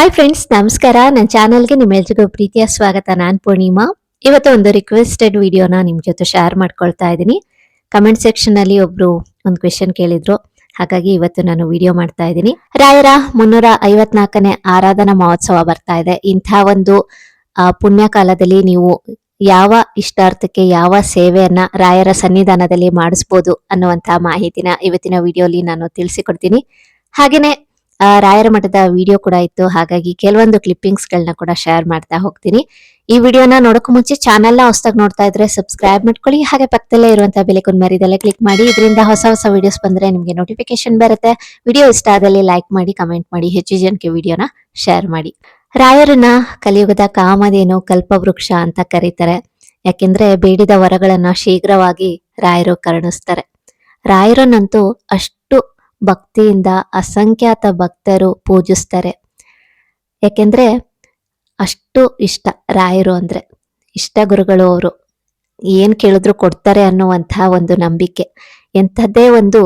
Hi friends ನಮಸ್ಕಾರ. ನನ್ನ ಚಾನಲ್ಗೆ ನಿಮ್ಮೆಲ್ರಿಗೂ ಪ್ರೀತಿಯ ಸ್ವಾಗತ. ನಾನು ಪೂರ್ಣಿಮಾ. ಇವತ್ತು ಒಂದು ರಿಕ್ವೆಸ್ಟೆಡ್ ವಿಡಿಯೋನ ನಿಮ್ಮ ಜೊತೆ ಶೇರ್ ಮಾಡ್ಕೊಳ್ತಾ ಇದ್ದೀನಿ. ಕಮೆಂಟ್ ಸೆಕ್ಷನ್ ಅಲ್ಲಿ ಒಬ್ರು ಒಂದು ಕ್ವೆಶನ್ ಕೇಳಿದ್ರು. ಹಾಗಾಗಿ ಇವತ್ತು ನಾನು ವಿಡಿಯೋ ಮಾಡ್ತಾ ಇದ್ದೀನಿ. ರಾಯರ ಮುನ್ನೂರ ಐವತ್ನಾಲ್ಕನೇ ಆರಾಧನಾ ಮಹೋತ್ಸವ ಬರ್ತಾ ಇದೆ. ಇಂಥ ಒಂದು ಪುಣ್ಯ ಕಾಲದಲ್ಲಿ ನೀವು ಯಾವ ಇಷ್ಟಾರ್ಥಕ್ಕೆ, ಯಾವ ಸೇವೆಯನ್ನ ರಾಯರ ಸನ್ನಿಧಾನದಲ್ಲಿ ಮಾಡಿಸ್ಬೋದು ಅನ್ನುವಂತಹ ಮಾಹಿತಿನ ಇವತ್ತಿನ ವಿಡಿಯೋಲಿ ನಾನು ತಿಳಿಸಿಕೊಡ್ತೀನಿ. ಹಾಗೇನೆ ರಾಯರ ಮಠದ ವಿಡಿಯೋ ಕೂಡ ಇತ್ತು. ಹಾಗಾಗಿ ಕೆಲವೊಂದು ಕ್ಲಿಪ್ಪಿಂಗ್ಸ್ ಗಳನ್ನ ಕೂಡ ಶೇರ್ ಮಾಡ್ತಾ ಹೋಗ್ತೀನಿ. ಈ ವಿಡಿಯೋನ ನೋಡೋಕ್ಕೂ ಮುಂಚೆ ಚಾನೆಲ್ನ ಹೊಸದಾಗಿ ನೋಡ್ತಾ ಇದ್ರೆ ಸಬ್ಸ್ಕ್ರೈಬ್ ಮಾಡ್ಕೊಳ್ಳಿ. ಹಾಗೆ ಪಕ್ಕದಲ್ಲೇ ಇರುವಂತಹ ಬೆಲೆಕೊಂಡ್ ಮರಿದೆಲ್ಲ ಕ್ಲಿಕ್ ಮಾಡಿ. ಇದರಿಂದ ಹೊಸ ಹೊಸ ವಿಡಿಯೋಸ್ ಬಂದ್ರೆ ನಿಮಗೆ ನೋಟಿಫಿಕೇಶನ್ ಬರುತ್ತೆ. ವಿಡಿಯೋ ಇಷ್ಟ ಆದಲ್ಲಿ ಲೈಕ್ ಮಾಡಿ ಕಮೆಂಟ್ ಮಾಡಿ, ಹೆಚ್ಚು ಜನಕ್ಕೆ ವಿಡಿಯೋನ ಶೇರ್ ಮಾಡಿ. ರಾಯರನ್ನ ಕಲಿಯುಗದ ಕಾಮಧೇನು, ಕಲ್ಪವೃಕ್ಷ ಅಂತ ಕರೀತಾರೆ. ಯಾಕೆಂದ್ರೆ ಬೇಡಿದ ವರಗಳನ್ನ ಶೀಘ್ರವಾಗಿ ರಾಯರು ಕರುಣಿಸ್ತಾರೆ. ರಾಯರನ್ನಂತೂ ಅಷ್ಟು ಭಕ್ತಿಯಿಂದ ಅಸಂಖ್ಯಾತ ಭಕ್ತರು ಪೂಜಿಸ್ತಾರೆ. ಯಾಕೆಂದ್ರೆ ಅಷ್ಟು ಇಷ್ಟ ರಾಯರು ಅಂದ್ರೆ, ಇಷ್ಟ ಗುರುಗಳು ಅವರು. ಏನು ಕೇಳಿದ್ರು ಕೊಡ್ತಾರೆ ಅನ್ನುವಂಥ ಒಂದು ನಂಬಿಕೆ. ಎಂಥದ್ದೇ ಒಂದು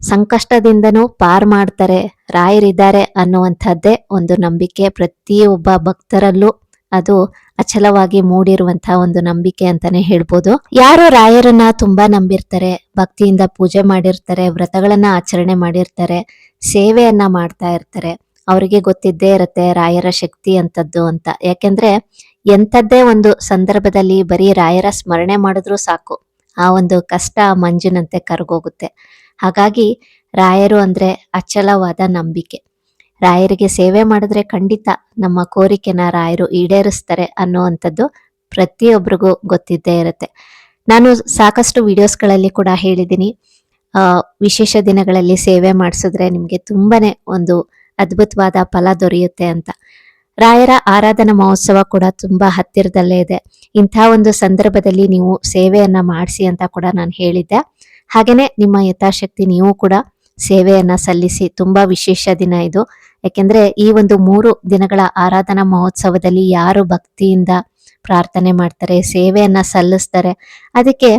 ಸಂಕಷ್ಟದಿಂದನೂ ಪಾರ್ ಮಾಡ್ತಾರೆ ರಾಯರಿದ್ದಾರೆ ಅನ್ನುವಂಥದ್ದೇ ಒಂದು ನಂಬಿಕೆ. ಪ್ರತಿಯೊಬ್ಬ ಭಕ್ತರಲ್ಲೂ ಅದು ಅಚಲವಾಗಿ ಮೂಡಿರುವಂತಹ ಒಂದು ನಂಬಿಕೆ ಅಂತಾನೆ ಹೇಳ್ಬೋದು. ಯಾರು ರಾಯರನ್ನ ತುಂಬಾ ನಂಬಿರ್ತಾರೆ, ಭಕ್ತಿಯಿಂದ ಪೂಜೆ ಮಾಡಿರ್ತಾರೆ, ವ್ರತಗಳನ್ನ ಆಚರಣೆ ಮಾಡಿರ್ತಾರೆ, ಸೇವೆಯನ್ನ ಮಾಡ್ತಾ ಇರ್ತಾರೆ. ಅವರಿಗೆ ಗೊತ್ತಿದ್ದೇ ಇರುತ್ತೆ ರಾಯರ ಶಕ್ತಿ ಅಂತದ್ದು ಅಂತ. ಯಾಕೆಂದ್ರೆ ಎಂಥದ್ದೇ ಒಂದು ಸಂದರ್ಭದಲ್ಲಿ ಬರೀ ರಾಯರ ಸ್ಮರಣೆ ಮಾಡಿದ್ರು ಸಾಕು, ಆ ಒಂದು ಕಷ್ಟ ಮಂಜಿನಂತೆ ಕರಗೋಗುತ್ತೆ. ಹಾಗಾಗಿ ರಾಯರು ಅಂದ್ರೆ ಅಚಲವಾದ ನಂಬಿಕೆ. ರಾಯರಿಗೆ ಸೇವೆ ಮಾಡಿದ್ರೆ ಖಂಡಿತ ನಮ್ಮ ಕೋರಿಕೆನ ರಾಯರು ಈಡೇರಿಸ್ತಾರೆ ಅನ್ನುವಂಥದ್ದು ಪ್ರತಿಯೊಬ್ಬರಿಗೂ ಗೊತ್ತಿದ್ದೇ ಇರುತ್ತೆ. ನಾನು ಸಾಕಷ್ಟು ವಿಡಿಯೋಸ್ಗಳಲ್ಲಿ ಕೂಡ ಹೇಳಿದ್ದೀನಿ. ವಿಶೇಷ ದಿನಗಳಲ್ಲಿ ಸೇವೆ ಮಾಡಿಸಿದ್ರೆ ನಿಮಗೆ ತುಂಬಾನೇ ಒಂದು ಅದ್ಭುತವಾದ ಫಲ ದೊರೆಯುತ್ತೆ ಅಂತ. ರಾಯರ ಆರಾಧನಾ ಮಹೋತ್ಸವ ಕೂಡ ತುಂಬಾ ಹತ್ತಿರದಲ್ಲೇ ಇದೆ. ಇಂಥ ಒಂದು ಸಂದರ್ಭದಲ್ಲಿ ನೀವು ಸೇವೆಯನ್ನು ಮಾಡಿಸಿ ಅಂತ ಕೂಡ ನಾನು ಹೇಳಿದ್ದೆ. ಹಾಗೆಯೇ ನಿಮ್ಮ ಯಥಾಶಕ್ತಿ ನೀವು ಕೂಡ ಸೇವೆಯನ್ನ ಸಲ್ಲಿಸಿ ತುಂಬಾ ವಿಶೇಷ ದಿನ ಇದು. ಯಾಕೆಂದ್ರೆ ಈ ಒಂದು ಮೂರು ದಿನಗಳ ಆರಾಧನಾ ಮಹೋತ್ಸವದಲ್ಲಿ ಯಾರು ಭಕ್ತಿಯಿಂದ ಪ್ರಾರ್ಥನೆ ಮಾಡ್ತಾರೆ ಸೇವೆಯನ್ನ ಸಲ್ಲಿಸ್ತಾರೆ ಅದಕ್ಕೆ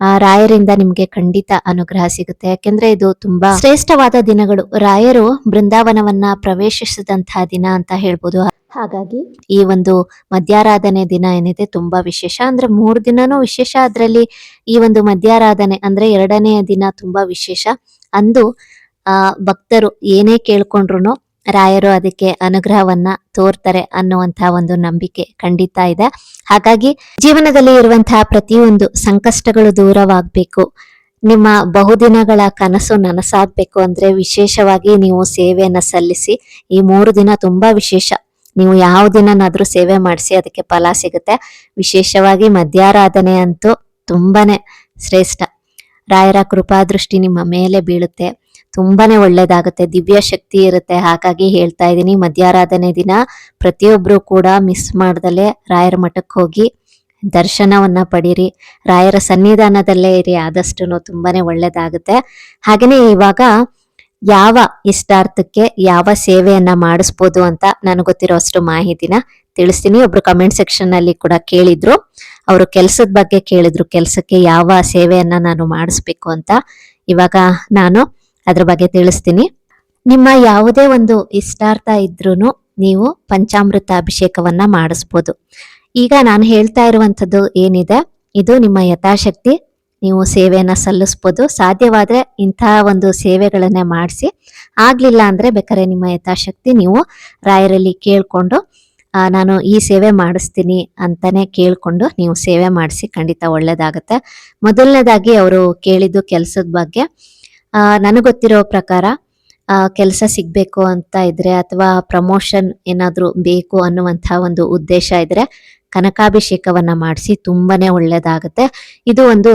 ಆ, ರಾಯರಿಂದ ನಿಮ್ಗೆ ಖಂಡಿತ ಅನುಗ್ರಹ ಸಿಗುತ್ತೆ. ಯಾಕೆಂದ್ರೆ ಇದು ತುಂಬಾ ಶ್ರೇಷ್ಠವಾದ ದಿನಗಳು. ರಾಯರು ಬೃಂದಾವನವನ್ನ ಪ್ರವೇಶಿಸಿದಂತಹ ದಿನ ಅಂತ ಹೇಳ್ಬೋದು. ಹಾಗಾಗಿ ಈ ಒಂದು ಮಧ್ಯಾರಾಧನೆ ದಿನ ಏನಿದೆ ತುಂಬಾ ವಿಶೇಷ. ಅಂದ್ರೆ ಮೂರು ದಿನನೂ ವಿಶೇಷ. ಅದರಲ್ಲಿ ಈ ಒಂದು ಮಧ್ಯಾರಾಧನೆ ಅಂದ್ರೆ ಎರಡನೆಯ ದಿನ ತುಂಬಾ ವಿಶೇಷ. ಅಂದು, ಆ, ಭಕ್ತರು ಏನೇ ಕೇಳ್ಕೊಂಡ್ರು ರಾಯರು ಅದಕ್ಕೆ ಅನುಗ್ರಹವನ್ನ ತೋರ್ತಾರೆ ಅನ್ನುವಂತಹ ಒಂದು ನಂಬಿಕೆ ಖಂಡಿತ ಇದೆ. ಹಾಗಾಗಿ ಜೀವನದಲ್ಲಿ ಇರುವಂತಹ ಪ್ರತಿಯೊಂದು ಸಂಕಷ್ಟಗಳು ದೂರವಾಗಬೇಕು. ನಿಮ್ಮ ಬಹುದಿನಗಳ ಕನಸು ನನಸಾಗಬೇಕು ಅಂದ್ರೆ ವಿಶೇಷವಾಗಿ ನೀವು ಸೇವೆಯನ್ನ ಸಲ್ಲಿಸಿ ಈ ಮೂರು ದಿನ ತುಂಬಾ ವಿಶೇಷ. ನೀವು ಯಾವ ದಿನನಾದ್ರೂ ಸೇವೆ ಮಾಡಿಸಿ ಅದಕ್ಕೆ ಫಲ ಸಿಗುತ್ತೆ. ವಿಶೇಷವಾಗಿ ಮಧ್ಯಾರಾಧನೆ ಅಂತೂ ತುಂಬಾನೇ ಶ್ರೇಷ್ಠ. ರಾಯರ ಕೃಪಾದೃಷ್ಟಿ ನಿಮ್ಮ ಮೇಲೆ ಬೀಳುತ್ತೆ. ತುಂಬಾನೇ ಒಳ್ಳೇದಾಗುತ್ತೆ. ದಿವ್ಯ ಶಕ್ತಿ ಇರುತ್ತೆ. ಹಾಗಾಗಿ ಹೇಳ್ತಾ ಇದ್ದೀನಿ ಮಧ್ಯಾರಾಧನೆ ದಿನ ಪ್ರತಿಯೊಬ್ರು ಕೂಡ ಮಿಸ್ ಮಾಡ್ದಲೆ ರಾಯರ ಮಠಕ್ಕೆ ಹೋಗಿ ದರ್ಶನವನ್ನ ಪಡೀರಿ. ರಾಯರ ಸನ್ನಿಧಾನದಲ್ಲೇ ಇರಿ. ಆದಷ್ಟು ತುಂಬಾನೇ ಒಳ್ಳೇದಾಗುತ್ತೆ. ಹಾಗೆಯೇ ಇವಾಗ ಯಾವ ಇಷ್ಟಾರ್ಥಕ್ಕೆ ಯಾವ ಸೇವೆಯನ್ನ ಮಾಡಿಸ್ಬೋದು ಅಂತ ನನಗೆ ಗೊತ್ತಿರೋ ಅಷ್ಟು ಮಾಹಿತಿನ ತಿಳಿಸ್ತೀನಿ. ಒಬ್ರು ಕಮೆಂಟ್ ಸೆಕ್ಷನ್ ಅಲ್ಲಿ ಕೂಡ ಕೇಳಿದ್ರು. ಅವರು ಕೆಲಸದ ಬಗ್ಗೆ ಕೇಳಿದ್ರು. ಕೆಲಸಕ್ಕೆ ಯಾವ ಸೇವೆಯನ್ನ ನಾನು ಮಾಡಿಸ್ಬೇಕು ಅಂತ ಇವಾಗ ನಾನು ಅದ್ರ ಬಗ್ಗೆ ತಿಳಿಸ್ತೀನಿ. ನಿಮ್ಮ ಯಾವುದೇ ಒಂದು ಇಷ್ಟಾರ್ಥ ಇದ್ರೂ ನೀವು ಪಂಚಾಮೃತ ಅಭಿಷೇಕವನ್ನ ಮಾಡಿಸ್ಬೋದು. ಈಗ ನಾನು ಹೇಳ್ತಾ ಇರುವಂತದ್ದು ಏನಿದೆ? ಇದು ನಿಮ್ಮ ಯಥಾಶಕ್ತಿ ನೀವು ಸೇವೆಯನ್ನ ಸಲ್ಲಿಸ್ಬೋದು. ಸಾಧ್ಯವಾದ್ರೆ ಇಂತಹ ಒಂದು ಸೇವೆಗಳನ್ನೇ ಮಾಡಿಸಿ. ಆಗ್ಲಿಲ್ಲ ಅಂದ್ರೆ ಬೇಕಾದ್ರೆ ನಿಮ್ಮ ಯಥಾಶಕ್ತಿ ನೀವು ರಾಯರಲ್ಲಿ ಕೇಳ್ಕೊಂಡು ನಾನು ಈ ಸೇವೆ ಮಾಡಿಸ್ತೀನಿ ಅಂತಾನೆ ಕೇಳಿಕೊಂಡು ನೀವು ಸೇವೆ ಮಾಡಿಸಿ ಖಂಡಿತ ಒಳ್ಳೇದಾಗತ್ತೆ. ಮೊದಲನೇದಾಗಿ ಅವರು ಕೇಳಿದ್ದು ಕೆಲಸದ ಬಗ್ಗೆ. ನನಗೆ ಗೊತ್ತಿರೋ ಪ್ರಕಾರ ಕೆಲಸ ಸಿಗಬೇಕು ಅಂತ ಇದ್ರೆ ಅಥವಾ ಪ್ರಮೋಷನ್ ಏನಾದರೂ ಬೇಕು ಅನ್ನುವಂಥ ಒಂದು ಉದ್ದೇಶ ಇದ್ರೆ ಕನಕಾಭಿಷೇಕವನ್ನ ಮಾಡಿಸಿ ತುಂಬಾನೇ ಒಳ್ಳೆಯದಾಗುತ್ತೆ ಇದು ಒಂದು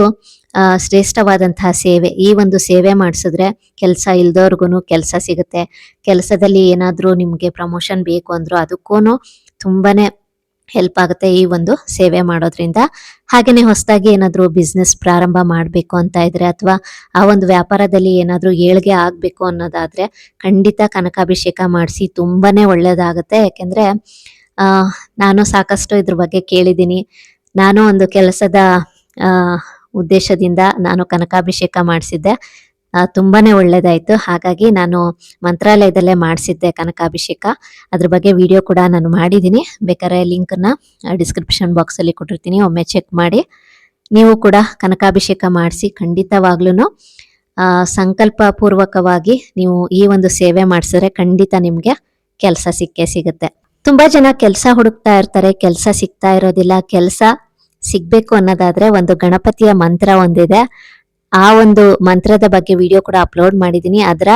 ಶ್ರೇಷ್ಠವಾದಂತಹ ಸೇವೆ. ಈ ಒಂದು ಸೇವೆ ಮಾಡಿಸಿದ್ರೆ ಕೆಲಸ ಇಲ್ದವ್ರಿಗೂ ಕೆಲಸ ಸಿಗುತ್ತೆ. ಕೆಲಸದಲ್ಲಿ ಏನಾದರೂ ನಿಮಗೆ ಪ್ರಮೋಷನ್ ಬೇಕು ಅಂದ್ರು ಅದಕ್ಕೂ ತುಂಬಾನೇ ಹೆಲ್ಪ್ ಆಗುತ್ತೆ ಈ ಒಂದು ಸೇವೆ ಮಾಡೋದ್ರಿಂದ. ಹಾಗೆಯೇ ಹೊಸದಾಗಿ ಏನಾದರೂ ಬಿಸ್ನೆಸ್ ಪ್ರಾರಂಭ ಮಾಡಬೇಕು ಅಂತ ಇದ್ರೆ ಅಥವಾ ಆ ಒಂದು ವ್ಯಾಪಾರದಲ್ಲಿ ಏನಾದರೂ ಏಳ್ಗೆ ಆಗಬೇಕು ಅನ್ನೋದಾದರೆ ಖಂಡಿತ ಕನಕಾಭಿಷೇಕ ಮಾಡಿಸಿ ತುಂಬಾನೇ ಒಳ್ಳೆಯದಾಗುತ್ತೆ ಯಾಕೆಂದ್ರೆ ನಾನು ಸಾಕಷ್ಟು ಇದ್ರ ಬಗ್ಗೆ ಕೇಳಿದ್ದೀನಿ. ನಾನು ಒಂದು ಕೆಲಸದ ಉದ್ದೇಶದಿಂದ ನಾನು ಕನಕಾಭಿಷೇಕ ಮಾಡಿಸಿದ್ದೆ. ತುಂಬಾನೇ ಒಳ್ಳೇದಾಯ್ತು. ಹಾಗಾಗಿ ನಾನು ಮಂತ್ರಾಲಯದಲ್ಲೇ ಮಾಡಿಸಿದ್ದೆ ಕನಕಾಭಿಷೇಕ. ಅದ್ರ ಬಗ್ಗೆ ವಿಡಿಯೋ ಕೂಡ ನಾನು ಮಾಡಿದ್ದೀನಿ. ಬೇಕಾದ್ರೆ ಲಿಂಕ್ನ ಡಿಸ್ಕ್ರಿಪ್ಷನ್ ಬಾಕ್ಸಲ್ಲಿ ಕೊಟ್ಟಿರ್ತೀನಿ. ಒಮ್ಮೆ ಚೆಕ್ ಮಾಡಿ. ನೀವು ಕೂಡ ಕನಕಾಭಿಷೇಕ ಮಾಡಿಸಿ ಖಂಡಿತವಾಗ್ಲೂ ಸಂಕಲ್ಪ ಪೂರ್ವಕವಾಗಿ ನೀವು ಈ ಒಂದು ಸೇವೆ ಮಾಡಿಸಿದ್ರೆ ಖಂಡಿತ ನಿಮಗೆ ಕೆಲಸ ಸಿಕ್ಕೇ ಸಿಗುತ್ತೆ. ತುಂಬಾ ಜನ ಕೆಲಸ ಹುಡುಕ್ತಾ ಇರ್ತಾರೆ ಕೆಲಸ ಸಿಗ್ತಾ ಇರೋದಿಲ್ಲ. ಕೆಲಸ ಸಿಗ್ಬೇಕು ಅನ್ನೋದಾದ್ರೆ ಒಂದು ಗಣಪತಿಯ ಮಂತ್ರ ಒಂದಿದೆ. ಆ ಒಂದು ಮಂತ್ರದ ಬಗ್ಗೆ ವಿಡಿಯೋ ಕೂಡ ಅಪ್ಲೋಡ್ ಮಾಡಿದ್ದೀನಿ ಅದರ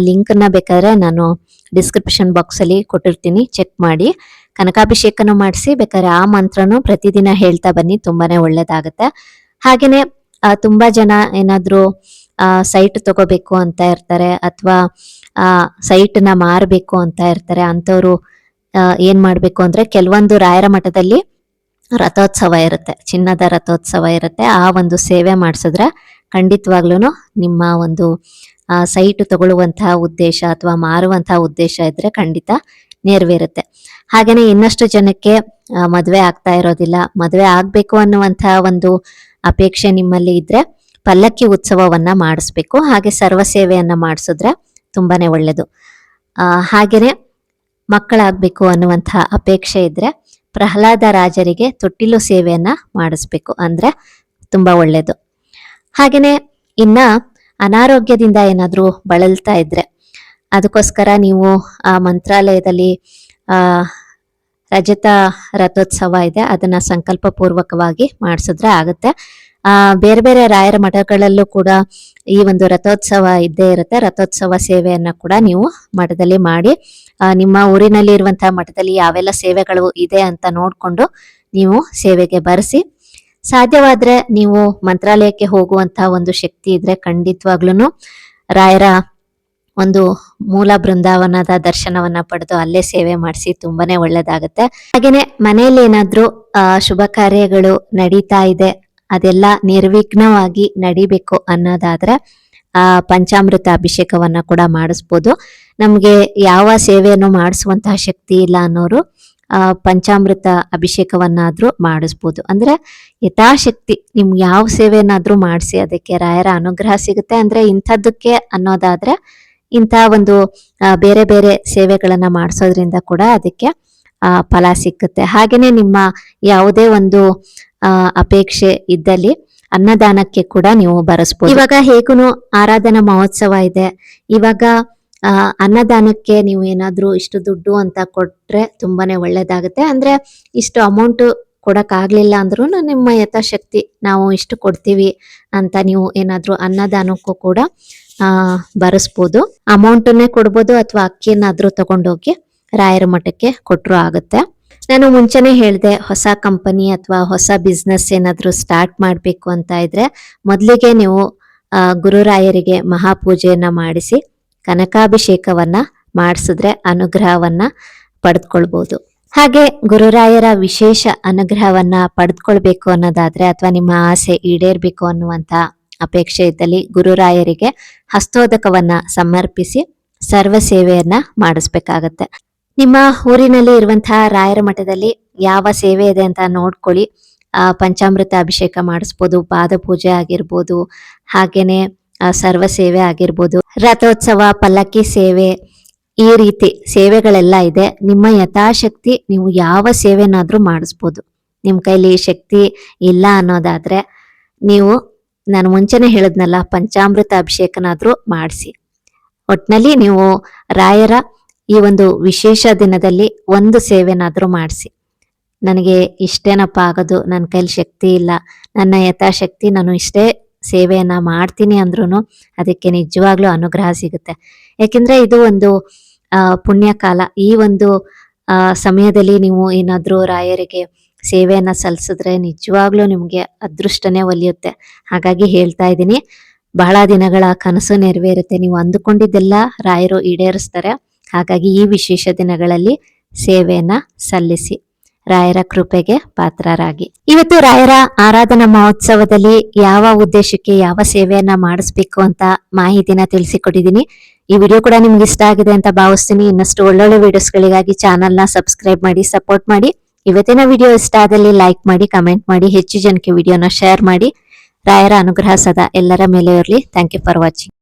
ಲಿಂಕ್ನ ಬೇಕಾದ್ರೆ ನಾನು ಡಿಸ್ಕ್ರಿಪ್ಷನ್ ಬಾಕ್ಸ್ ಅಲ್ಲಿ ಕೊಟ್ಟಿರ್ತೀನಿ. ಚೆಕ್ ಮಾಡಿ. ಕನಕಾಭಿಷೇಕನು ಮಾಡಿಸಿ ಬೇಕಾದ್ರೆ ಆ ಮಂತ್ರನು ಪ್ರತಿದಿನ ಹೇಳ್ತಾ ಬನ್ನಿ. ತುಂಬಾನೇ ಒಳ್ಳೇದಾಗುತ್ತೆ. ಹಾಗೇನೆ ತುಂಬಾ ಜನ ಏನಾದ್ರು ಸೈಟ್ ತಗೋಬೇಕು ಅಂತ ಇರ್ತಾರೆ ಅಥವಾ ಸೈಟ್ನ ಮಾರಬೇಕು ಅಂತ ಇರ್ತಾರೆ ಅಂತವ್ರು ಆ, ಏನ್ ಮಾಡ್ಬೇಕು ಅಂದ್ರೆ ಕೆಲವೊಂದು ರಾಯರ ಮಠದಲ್ಲಿ ರಥೋತ್ಸವ ಇರುತ್ತೆ. ಚಿನ್ನದ ರಥೋತ್ಸವ ಇರುತ್ತೆ. ಆ ಒಂದು ಸೇವೆ ಮಾಡಿಸಿದ್ರೆ ಖಂಡಿತವಾಗ್ಲೂ ನಿಮ್ಮ ಒಂದು ಸೈಟ್ ತಗೊಳ್ಳುವಂತಹ ಉದ್ದೇಶ ಅಥವಾ ಮಾರುವಂತಹ ಉದ್ದೇಶ ಇದ್ರೆ ಖಂಡಿತ ನೆರವೇರುತ್ತೆ. ಹಾಗೇನೆ ಇನ್ನಷ್ಟು ಜನಕ್ಕೆ ಮದುವೆ ಆಗ್ತಾ ಇರೋದಿಲ್ಲ. ಮದುವೆ ಆಗ್ಬೇಕು ಅನ್ನುವಂತಹ ಒಂದು ಅಪೇಕ್ಷೆ ನಿಮ್ಮಲ್ಲಿ ಇದ್ರೆ ಪಲ್ಲಕ್ಕಿ ಉತ್ಸವವನ್ನ ಮಾಡಿಸ್ಬೇಕು. ಹಾಗೆ ಸರ್ವ ಸೇವೆಯನ್ನ ಮಾಡಿಸಿದ್ರೆ ತುಂಬಾನೇ ಒಳ್ಳೇದು. ಆ, ಹಾಗೇನೆ ಮಕ್ಕಳಾಗ್ಬೇಕು ಅನ್ನುವಂತಹ ಅಪೇಕ್ಷೆ ಇದ್ರೆ ಪ್ರಹ್ಲಾದ ರಾಜರಿಗೆ ತೊಟ್ಟಿಲು ಸೇವೆಯನ್ನ ಮಾಡಿಸ್ಬೇಕು ಅಂದ್ರೆ ತುಂಬಾ ಒಳ್ಳೇದು. ಹಾಗೆಯೇ ಇನ್ನ ಅನಾರೋಗ್ಯದಿಂದ ಏನಾದರೂ ಬಳಲ್ತಾ ಇದ್ರೆ ಅದಕ್ಕೋಸ್ಕರ ನೀವು ಆ ಮಂತ್ರಾಲಯದಲ್ಲಿ, ಆ, ರಜತ ರಥೋತ್ಸವ ಇದೆ, ಅದನ್ನ ಸಂಕಲ್ಪ ಪೂರ್ವಕವಾಗಿ ಮಾಡಿಸಿದ್ರೆ ಆಗುತ್ತೆ. ಆ, ಬೇರೆ ಬೇರೆ ರಾಯರ ಮಠಗಳಲ್ಲೂ ಕೂಡ ಈ ಒಂದು ರಥೋತ್ಸವ ಇದ್ದೇ ಇರುತ್ತೆ. ರಥೋತ್ಸವ ಸೇವೆಯನ್ನ ಕೂಡ ನೀವು ಮಠದಲ್ಲಿ ಮಾಡಿ ನಿಮ್ಮ ಊರಿನಲ್ಲಿ ಇರುವಂತಹ ಮಠದಲ್ಲಿ ಯಾವೆಲ್ಲ ಸೇವೆಗಳು ಇದೆ ಅಂತ ನೋಡ್ಕೊಂಡು ನೀವು ಸೇವೆಗೆ ಬರೆಸಿ, ಸಾಧ್ಯವಾದ್ರೆ ನೀವು ಮಂತ್ರಾಲಯಕ್ಕೆ ಹೋಗುವಂತಹ ಒಂದು ಶಕ್ತಿ ಇದ್ರೆ ಖಂಡಿತವಾಗ್ಲೂ ರಾಯರ ಒಂದು ಮೂಲ ಬೃಂದಾವನದ ದರ್ಶನವನ್ನ ಪಡೆದು ಅಲ್ಲೇ ಸೇವೆ ಮಾಡಿಸಿ ತುಂಬಾನೇ ಒಳ್ಳೇದಾಗುತ್ತೆ. ಹಾಗೇನೆ ಮನೆಯಲ್ಲಿ ಏನಾದ್ರೂ ಶುಭ ಕಾರ್ಯಗಳು ನಡೀತಾ ಇದೆ ಅದೆಲ್ಲ ನಿರ್ವಿಘ್ನವಾಗಿ ನಡಿಬೇಕು ಅನ್ನೋದಾದ್ರೆ, ಆ, ಪಂಚಾಮೃತ ಅಭಿಷೇಕವನ್ನ ಕೂಡ ಮಾಡಿಸ್ಬೋದು. ನಮಗೆ ಯಾವ ಸೇವೆಯನ್ನು ಮಾಡಿಸುವಂತಹ ಶಕ್ತಿ ಇಲ್ಲ ಅನ್ನೋರು, ಆ, ಪಂಚಾಮೃತ ಅಭಿಷೇಕವನ್ನಾದ್ರೂ ಮಾಡಿಸ್ಬೋದು. ಅಂದ್ರೆ ಯಥಾಶಕ್ತಿ, ನಿಮ್ಗೆ ಯಾವ ಸೇವೆಯನ್ನಾದ್ರೂ ಮಾಡಿಸಿ, ಅದಕ್ಕೆ ರಾಯರ ಅನುಗ್ರಹ ಸಿಗುತ್ತೆ. ಅಂದ್ರೆ ಇಂಥದ್ದಕ್ಕೆ ಅನ್ನೋದಾದ್ರೆ, ಇಂಥ ಒಂದು ಬೇರೆ ಬೇರೆ ಸೇವೆಗಳನ್ನ ಮಾಡಿಸೋದ್ರಿಂದ ಕೂಡ ಅದಕ್ಕೆ ಫಲ ಸಿಕ್ಕುತ್ತೆ. ಹಾಗೇನೆ ನಿಮ್ಮ ಯಾವುದೇ ಒಂದು ಅಪೇಕ್ಷೆ ಇದ್ದಲ್ಲಿ ಅನ್ನದಾನಕ್ಕೆ ಕೂಡ ನೀವು ಬರೆಸ್ಬೋದು. ಇವಾಗ ಹೇಗೂ ಆರಾಧನಾ ಮಹೋತ್ಸವ ಇದೆ. ಇವಾಗ ಅನ್ನದಾನಕ್ಕೆ ನೀವು ಏನಾದರೂ ಇಷ್ಟು ದುಡ್ಡು ಅಂತ ಕೊಟ್ರೆ ತುಂಬಾನೇ ಒಳ್ಳೇದಾಗುತ್ತೆ. ಅಂದ್ರೆ ಇಷ್ಟು ಅಮೌಂಟ್ ಕೊಡಕ್ ಆಗ್ಲಿಲ್ಲ ಅಂದ್ರೂ ನಿಮ್ಮ ಯಥಾಶಕ್ತಿ ನಾವು ಇಷ್ಟು ಕೊಡ್ತೀವಿ ಅಂತ ನೀವು ಏನಾದರೂ ಅನ್ನದಾನಕ್ಕೂ ಕೂಡ ಬರೆಸ್ಬೋದು. ಅಮೌಂಟನ್ನೇ ಕೊಡ್ಬೋದು ಅಥವಾ ಅಕ್ಕಿಯನ್ನಾದ್ರೂ ತಗೊಂಡೋಗಿ ರಾಯರ ಮಠಕ್ಕೆ ಕೊಟ್ಟರು ಆಗುತ್ತೆ. ನಾನು ಮುಂಚೆನೆ ಹೇಳಿದೆ, ಹೊಸ ಕಂಪನಿ ಅಥವಾ ಹೊಸ ಬಿಸ್ನೆಸ್ ಏನಾದರೂ ಸ್ಟಾರ್ಟ್ ಮಾಡಬೇಕು ಅಂತ ಇದ್ರೆ ಮೊದಲಿಗೆ ನೀವು ಗುರುರಾಯರಿಗೆ ಮಹಾಪೂಜೆಯನ್ನ ಮಾಡಿಸಿ, ಕನಕಾಭಿಷೇಕವನ್ನ ಮಾಡಿಸಿದ್ರೆ ಅನುಗ್ರಹವನ್ನ ಪಡೆದುಕೊಳ್ಬೋದು ಹಾಗೆ ಗುರುರಾಯರ ವಿಶೇಷ ಅನುಗ್ರಹವನ್ನ ಪಡೆದುಕೊಳ್ಬೇಕು ಅನ್ನೋದಾದ್ರೆ ಅಥವಾ ನಿಮ್ಮ ಆಸೆ ಈಡೇರ್ಬೇಕು ಅನ್ನುವಂತ ಅಪೇಕ್ಷೆ ಇದ್ದಲ್ಲಿ ಗುರುರಾಯರಿಗೆ ಹಸ್ತೋದಕವನ್ನ ಸಮರ್ಪಿಸಿ ಸರ್ವ ಸೇವೆಯನ್ನ ಮಾಡಿಸ್ಬೇಕಾಗತ್ತೆ. ನಿಮ್ಮ ಊರಿನಲ್ಲಿ ಇರುವಂತಹ ರಾಯರ ಮಠದಲ್ಲಿ ಯಾವ ಸೇವೆ ಇದೆ ಅಂತ ನೋಡ್ಕೊಳ್ಳಿ. ಪಂಚಾಮೃತ ಅಭಿಷೇಕ ಮಾಡಿಸ್ಬೋದು, ಪಾದ ಪೂಜೆ ಆಗಿರ್ಬೋದು, ಹಾಗೇನೆ ಸರ್ವ ಸೇವೆ ಆಗಿರ್ಬೋದು. ರಥೋತ್ಸವ, ಪಲ್ಲಕ್ಕಿ ಸೇವೆ, ಈ ರೀತಿ ಸೇವೆಗಳೆಲ್ಲ ಇದೆ. ನಿಮ್ಮ ಯಥಾಶಕ್ತಿ ನೀವು ಯಾವ ಸೇವೆನಾದ್ರೂ ಮಾಡಿಸ್ಬೋದು. ನಿಮ್ಮ ಕೈಲಿ ಶಕ್ತಿ ಇಲ್ಲ ಅನ್ನೋದಾದ್ರೆ ನೀವು, ನಾನು ಮುಂಚೆನೆ ಹೇಳಿದ್ನಲ್ಲ, ಪಂಚಾಮೃತ ಅಭಿಷೇಕನಾದ್ರೂ ಮಾಡಿಸಿ. ಒಟ್ನಲ್ಲಿ ನೀವು ರಾಯರ ಈ ಒಂದು ವಿಶೇಷ ದಿನದಲ್ಲಿ ಒಂದು ಸೇವೆನಾದ್ರೂ ಮಾಡಿಸಿ. ನನಗೆ ಇಷ್ಟೇನಪ್ಪ ಆಗೋದು ನನ್ನ ಕೈಲಿ ಶಕ್ತಿ ಇಲ್ಲ, ನನ್ನ ಯಥಾಶಕ್ತಿ ನಾನು ಇಷ್ಟೇ ಸೇವೆಯನ್ನ ಮಾಡ್ತೀನಿ ಅಂದ್ರೂ ಅದಕ್ಕೆ ನಿಜವಾಗ್ಲೂ ಅನುಗ್ರಹ ಸಿಗುತ್ತೆ. ಯಾಕೆಂದ್ರೆ ಇದು ಒಂದು ಪುಣ್ಯ ಕಾಲ ಈ ಒಂದು ಸಮಯದಲ್ಲಿ ನೀವು ಏನಾದ್ರೂ ರಾಯರಿಗೆ ಸೇವೆಯನ್ನ ಸಲ್ಲಿಸಿದ್ರೆ ನಿಜವಾಗ್ಲೂ ನಿಮ್ಗೆ ಅದೃಷ್ಟನೇ ಒಲಿಯುತ್ತೆ. ಹಾಗಾಗಿ ಹೇಳ್ತಾ ಇದ್ದೀನಿ, ಬಹಳ ದಿನಗಳ ಕನಸು ನೆರವೇರುತ್ತೆ. ನೀವು ಅಂದುಕೊಂಡಿದ್ದೆಲ್ಲ ರಾಯರು ಈಡೇರಿಸ್ತಾರೆ. ಹಾಗಾಗಿ ಈ ವಿಶೇಷ ದಿನಗಳಲ್ಲಿ ಸೇವೆಯನ್ನ ಸಲ್ಲಿಸಿ ರಾಯರ ಕೃಪೆಗೆ ಪಾತ್ರರಾಗಿ. ಇವತ್ತು ರಾಯರ ಆರಾಧನಾ ಮಹೋತ್ಸವದಲ್ಲಿ ಯಾವ ಉದ್ದೇಶಕ್ಕೆ ಯಾವ ಸೇವೆಯನ್ನ ಮಾಡಿಸ್ಬೇಕು ಅಂತ ಮಾಹಿತಿನ ತಿಳಿಸಿಕೊಟ್ಟಿದ್ದೀನಿ. ಈ ವಿಡಿಯೋ ಕೂಡ ನಿಮ್ಗೆ ಇಷ್ಟ ಆಗಿದೆ ಅಂತ ಭಾವಿಸ್ತೀನಿ. ಇನ್ನಷ್ಟು ಒಳ್ಳೊಳ್ಳೆ ವಿಡಿಯೋಸ್ಗಳಿಗಾಗಿ ಚಾನಲ್ನ ಸಬ್ಸ್ಕ್ರೈಬ್ ಮಾಡಿ ಸಪೋರ್ಟ್ ಮಾಡಿ. ಇವತ್ತಿನ ವಿಡಿಯೋ ಇಷ್ಟ ಆದಲ್ಲಿ ಲೈಕ್ ಮಾಡಿ ಕಮೆಂಟ್ ಮಾಡಿ, ಹೆಚ್ಚು ಜನಕ್ಕೆ ವಿಡಿಯೋನ ಶೇರ್ ಮಾಡಿ. ರಾಯರ ಅನುಗ್ರಹ ಸದಾ ಎಲ್ಲರ ಮೇಲೆ ಇರಲಿ. Thank you for watching